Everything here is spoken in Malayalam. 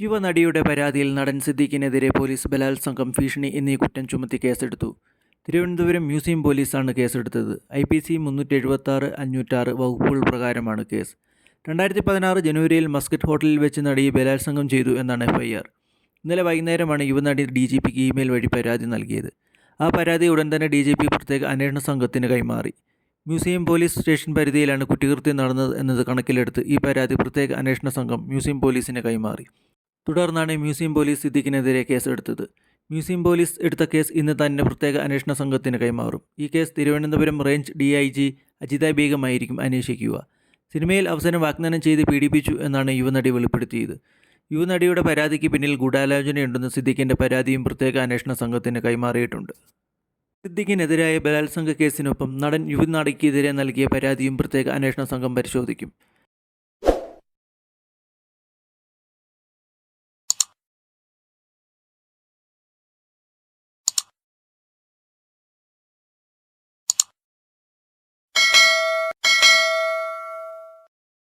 യുവനടിയുടെ പരാതിയിൽ നടൻ സിദ്ദീഖിനെതിരെ പോലീസ് ബലാത്സംഗം ഭീഷണി എന്നീ കുറ്റം ചുമത്തി കേസെടുത്തു. തിരുവനന്തപുരം മ്യൂസിയം പോലീസാണ് കേസെടുത്തത്. ഐ പി സി മുന്നൂറ്റി എഴുപത്താറ് അഞ്ഞൂറ്റാറ് വകുപ്പുകൾ പ്രകാരമാണ് കേസ്. രണ്ടായിരത്തി പതിനാറ് ജനുവരിയിൽ മസ്കറ്റ് ഹോട്ടലിൽ വെച്ച് നടിയെ ബലാത്സംഗം ചെയ്തു എന്നാണ് എഫ്ഐആർ. ഇന്നലെ വൈകുന്നേരമാണ് യുവനടി ഡി ജി പിക്ക് ഇമെയിൽ വഴി പരാതി നൽകിയത്. ആ പരാതി ഉടൻ തന്നെ ഡി ജി പി പ്രത്യേക അന്വേഷണ സംഘത്തിന് കൈമാറി. മ്യൂസിയം പോലീസ് സ്റ്റേഷൻ പരിധിയിലാണ് കുറ്റകൃത്യം നടന്നത് എന്നത് കണക്കിലെടുത്ത് ഈ പരാതി പ്രത്യേക അന്വേഷണ സംഘം മ്യൂസിയം പോലീസിന് കൈമാറി. തുടർന്നാണ് മ്യൂസിയം പോലീസ് സിദ്ദിഖിനെതിരെ കേസെടുത്തത്. മ്യൂസിയം പോലീസ് എടുത്ത കേസ് ഇന്ന് തന്നെ പ്രത്യേക അന്വേഷണ സംഘത്തിന് കൈമാറും. ഈ case Thiruvananthapuram range D I G Ajitha ബീഗമായിരിക്കും അന്വേഷിക്കുക. സിനിമയിൽ അവസരം വാഗ്ദാനം ചെയ്ത് പീഡിപ്പിച്ചു എന്നാണ് യുവനടി വെളിപ്പെടുത്തിയത്. യുവനടിയുടെ പരാതിക്ക് പിന്നിൽ ഗൂഢാലോചനയുണ്ടെന്ന് സിദ്ദിഖിന്റെ പരാതിയും പ്രത്യേക അന്വേഷണ സംഘത്തിന് കൈമാറിയിട്ടുണ്ട്. സിദ്ദിഖിനെതിരായ ബലാത്സംഗ കേസിനൊപ്പം നടൻ യുവനടിക്കെതിരെ നൽകിയ പരാതിയും പ്രത്യേക അന്വേഷണ സംഘം പരിശോധിക്കും.